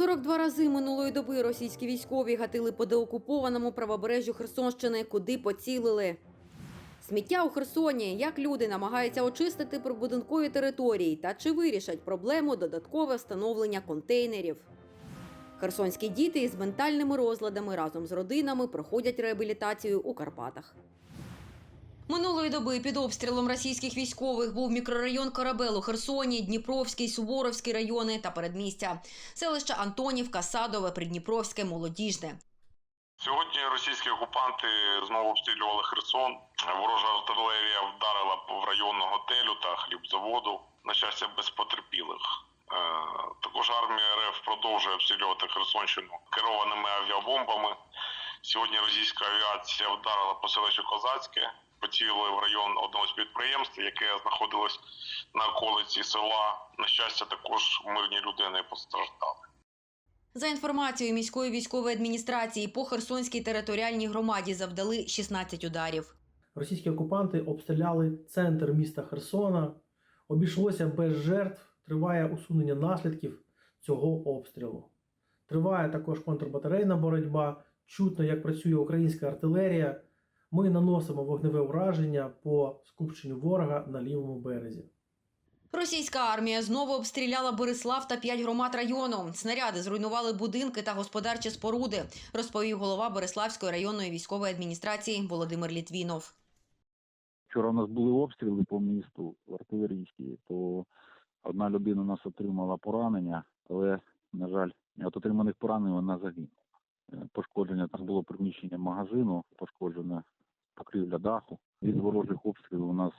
42 рази минулої доби російські військові гатили по деокупованому правобережжю Херсонщини, куди поцілили. Сміття у Херсоні. Як люди намагаються очистити прибудинкові території та чи вирішать проблему додаткове встановлення контейнерів. Херсонські діти із ментальними розладами разом з родинами проходять реабілітацію у Карпатах. Минулої доби під обстрілом російських військових був мікрорайон Корабел у Херсоні, Дніпровський, Суворовський райони та передмістя, селища Антонівка, Садове, Придніпровське, Молодіжне. Сьогодні російські окупанти знову обстрілювали Херсон. Ворожа артилерія вдарила в район готелю та хлібзаводу. На щастя, без потерпілих. Е, Також армія РФ продовжує обстрілювати Херсонщину керованими авіабомбами. Сьогодні російська авіація вдарила по селищу Козацьке, поцілили в район одного з підприємств, яке знаходилось на околиці села. На щастя, також мирні люди не постраждали. За інформацією міської військової адміністрації, по Херсонській територіальній громаді завдали 16 ударів. Російські окупанти обстріляли центр міста Херсона. Обійшлося без жертв. Триває усунення наслідків цього обстрілу. Триває також контрбатарейна боротьба. Чутно, як працює українська артилерія. Ми наносимо вогневе ураження по скупченню ворога на лівому березі. Російська армія знову обстріляла Борислав та п'ять громад району. Снаряди зруйнували будинки та господарчі споруди, розповів голова Бориславської районної військової адміністрації Володимир Літвінов. Вчора у нас були обстріли по місту артилерійські, то одна людина у нас отримала поранення, але, на жаль, від отриманих поранень вона загинула. Е, Пошкодження там було приміщення магазину, пошкоджена покрівля даху. Від ворожих обстрілів у нас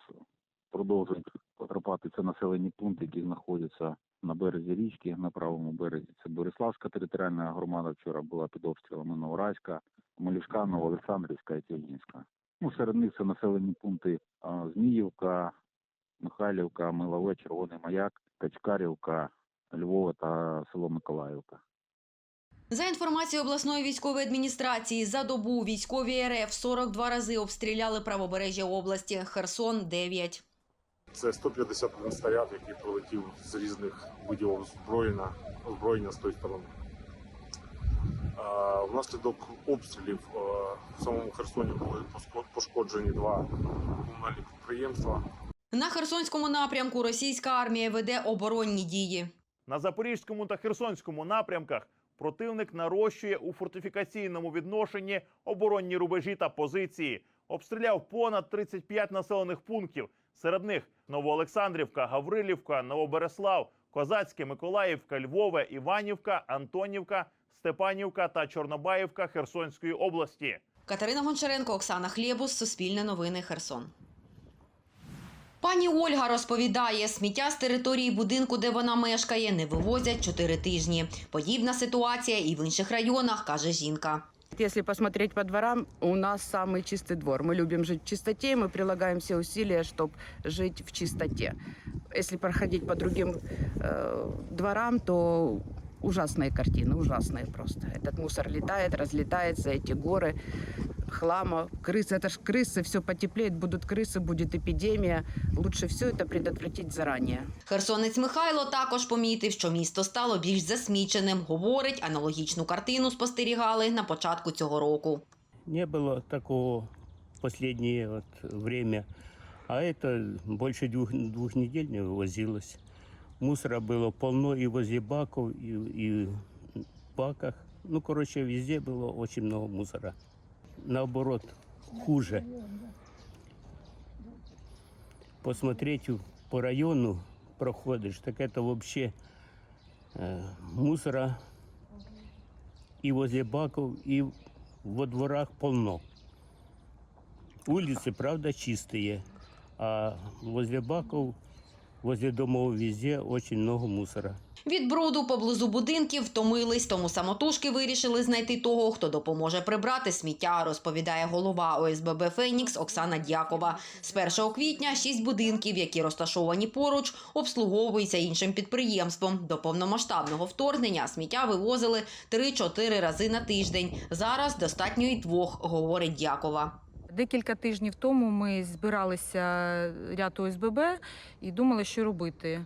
продовжують потрапати це населені пункти, які знаходяться на березі річки, на правому березі. Це Бориславська територіальна громада вчора була під обстрілами Новорайська, Малюшка, Новоолександрівська і Тягінська. Ну, серед них це населені пункти Зміївка, Михайлівка, Милове, Червоний Маяк, Качкарівка, Львова та село Миколаївка. За інформацією обласної військової адміністрації, за добу військові РФ 42 рази обстріляли правобережжя області. Херсон 9. Це 151 снаряд, який прилетів з різних видів озброєння, озброєння з тої сторони. Внаслідок обстрілів в самому Херсоні були пошкоджені два комунальні підприємства. На Херсонському напрямку російська армія веде оборонні дії. На Запорізькому та Херсонському напрямках противник нарощує у фортифікаційному відношенні оборонні рубежі та позиції. Обстріляв понад 35 населених пунктів. Серед них Новоолександрівка, Гаврилівка, Новобереслав, Козацьке, Миколаївка, Львове, Іванівка, Антонівка, Степанівка та Чорнобаївка Херсонської області. Катерина Гончаренко, Оксана Хлєбус, Суспільне новини, Херсон. Пані Ольга розповідає, сміття з території будинку, де вона мешкає, не вивозять чотири тижні. Подібна ситуація і в інших районах, каже жінка. Если посмотреть по дворам, у нас самый чистый двор. Мы любим жить в чистоте, и мы прилагаем все усилия, чтобы жить в чистоте. Если проходить по другим э, дворам, то ужасные картины, ужасные просто. Этот мусор летает, разлетается, эти горы хлама, крысы. Это ж крысы, все потеплеет, будут крысы, будет эпидемия. Лучше все это предотвратить заранее. Херсонець Михайло також помітив, що місто стало більш засміченим. Говорить, аналогічну картину спостерігали на початку цього року. не было такого последнее вот время. А это больше двух, двух недель не вывозилось. Мусора было полно и возле баков, и, и в баках. Ну, короче, везде было очень много мусора. Наоборот, хуже. Посмотреть по району проходишь, так это вообще э, мусора и возле баков, и во дворах полно. Улицы, правда, чистые, а возле баков, возле домов везде очень много мусора. Від бруду поблизу будинків втомились, тому самотужки вирішили знайти того, хто допоможе прибрати сміття, розповідає голова ОСББ «Фенікс» Оксана Дякова. З 1 квітня шість будинків, які розташовані поруч, обслуговуються іншим підприємством. До повномасштабного вторгнення сміття вивозили 3-4 рази на тиждень. Зараз достатньо й двох, говорить Дякова. Декілька тижнів тому ми збиралися ряд ОСББ і думали, що робити.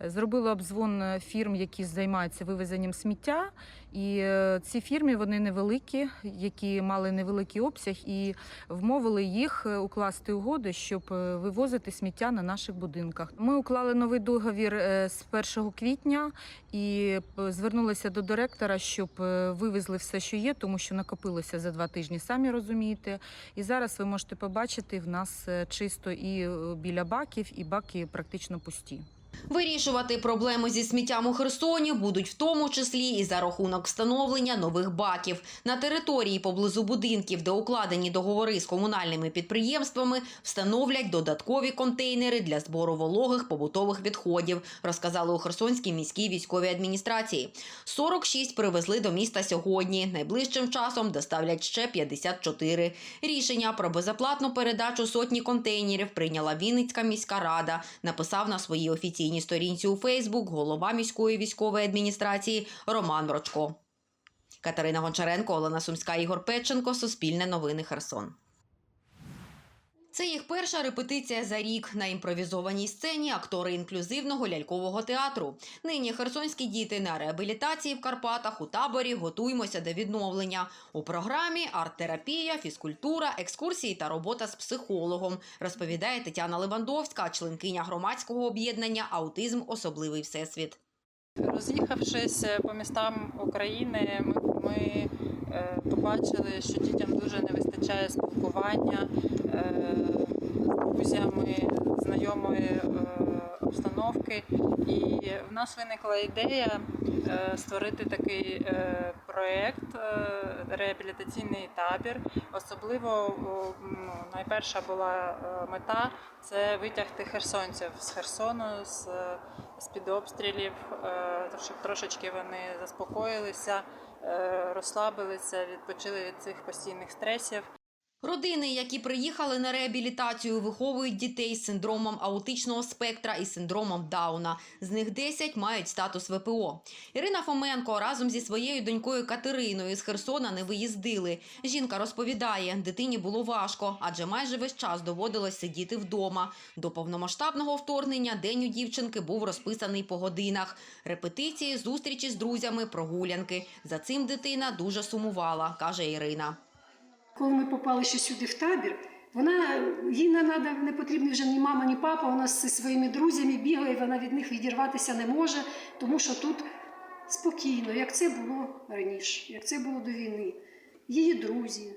Зробили обзвон фірм, які займаються вивезенням сміття. І е, ці фірми вони невеликі, які мали невеликий обсяг, і вмовили їх е, укласти угоди, щоб е, вивозити сміття на наших будинках. Ми уклали новий договір з 1 квітня і звернулися до директора, щоб вивезли все, що є, тому що накопилося за два тижні, самі розумієте. І зараз ви можете побачити в нас чисто і біля баків, і баки практично пусті. Вирішувати проблему зі сміттям у Херсоні будуть в тому числі і за рахунок встановлення нових баків на території поблизу будинків, де укладені договори з комунальними підприємствами, встановлять додаткові контейнери для збору вологих побутових відходів, розказали у Херсонській міській військовій адміністрації. 46 привезли до міста сьогодні. Найближчим часом доставлять ще 54. Рішення про безоплатну передачу сотні контейнерів прийняла Вінницька міська рада. Написав на своїй офіційній сторінці у Фейсбук голова міської військової адміністрації Роман Мрочко. Катерина Гончаренко, Олена Сумська, Ігор Петченко. Суспільне новини Херсон. Це їх перша репетиція за рік на імпровізованій сцені актори інклюзивного лялькового театру. Нині херсонські діти на реабілітації в Карпатах у таборі готуємося до відновлення. У програмі арт-терапія, фізкультура, екскурсії та робота з психологом, розповідає Тетяна Левандовська, членкиня громадського об'єднання Аутизм Особливий всесвіт. Роз'їхавшись по містам України, ми, побачили, що дітям дуже не вистачає спілкування е, з друзями, знайомої е, обстановки. І в нас виникла ідея е, створити такий е, проєкт, е, реабілітаційний табір. Особливо ну, найперша була е, мета це витягти херсонців з Херсону, з-під обстрілів, е, щоб трошечки вони заспокоїлися, е, розслабилися, відпочили від цих постійних стресів. Родини, які приїхали на реабілітацію, виховують дітей з синдромом аутичного спектра і синдромом Дауна. З них 10 мають статус ВПО. Ірина Фоменко разом зі своєю донькою Катериною з Херсона не виїздили. Жінка розповідає, дитині було важко, адже майже весь час доводилось сидіти вдома. До повномасштабного вторгнення день у дівчинки був розписаний по годинах. Репетиції, зустрічі з друзями, прогулянки. За цим дитина дуже сумувала, каже Ірина. Коли ми попали ще сюди в табір, вона їй не надо, не потрібні вже ні мама, ні папа. Вона зі своїми друзями бігає, вона від них відірватися не може, тому що тут спокійно, як це було раніше, як це було до війни. Її друзі,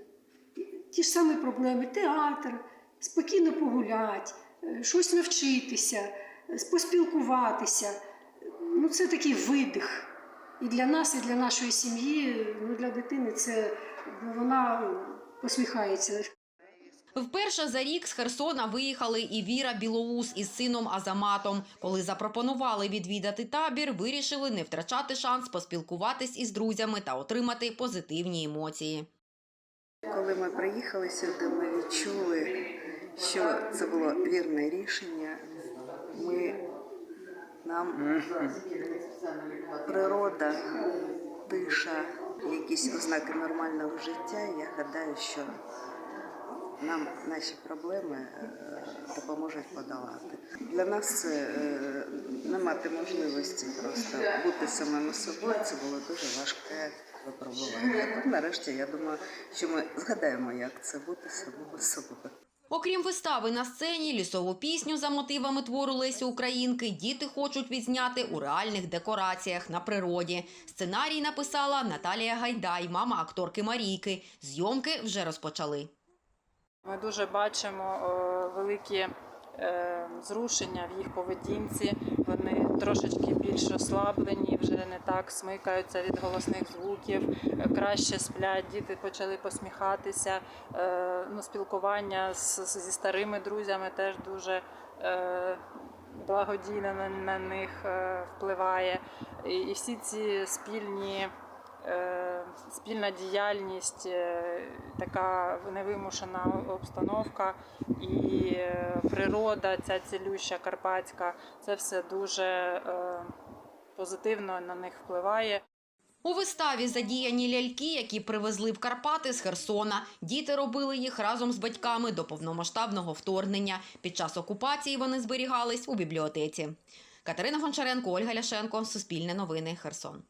ті ж самі проблеми, театр, спокійно погуляти, е, щось навчитися, е, поспілкуватися. Ну, це такий видих. І для нас, і для нашої сім'ї, ну, для дитини це вона посміхається. Вперше за рік з Херсона виїхали і Віра Білоус із сином Азаматом. Коли запропонували відвідати табір, вирішили не втрачати шанс поспілкуватись із друзями та отримати позитивні емоції. Коли ми приїхали сюди, ми відчули, що це було вірне рішення. Ми, нам природа, тиша, якісь ознаки нормального життя. Я гадаю, що нам наші проблеми е, допоможуть подолати. Для нас е, не мати можливості просто бути самими собою. Це було дуже важке випробування. Тут нарешті я думаю, що ми згадаємо, як це бути самими собою. Окрім вистави на сцені, лісову пісню за мотивами твору Лесі Українки діти хочуть відзняти у реальних декораціях на природі. Сценарій написала Наталія Гайдай, мама акторки Марійки. Зйомки вже розпочали. Ми дуже бачимо е, великі зрушення в їх поведінці. Вони трошечки більш розслаблені, вже не так смикаються від голосних звуків, е, краще сплять. Діти почали посміхатися. Е, ну, спілкування з, зі старими друзями теж дуже е, благодійно на, на них впливає. І всі ці спільні. Спільна діяльність, е, така невимушена обстановка і е, природа, ця цілюща карпатська, це все дуже е, позитивно на них впливає. У виставі задіяні ляльки, які привезли в Карпати з Херсона. Діти робили їх разом з батьками до повномасштабного вторгнення. Під час окупації вони зберігались у бібліотеці. Катерина Гончаренко, Ольга Ляшенко, Суспільне новини, Херсон.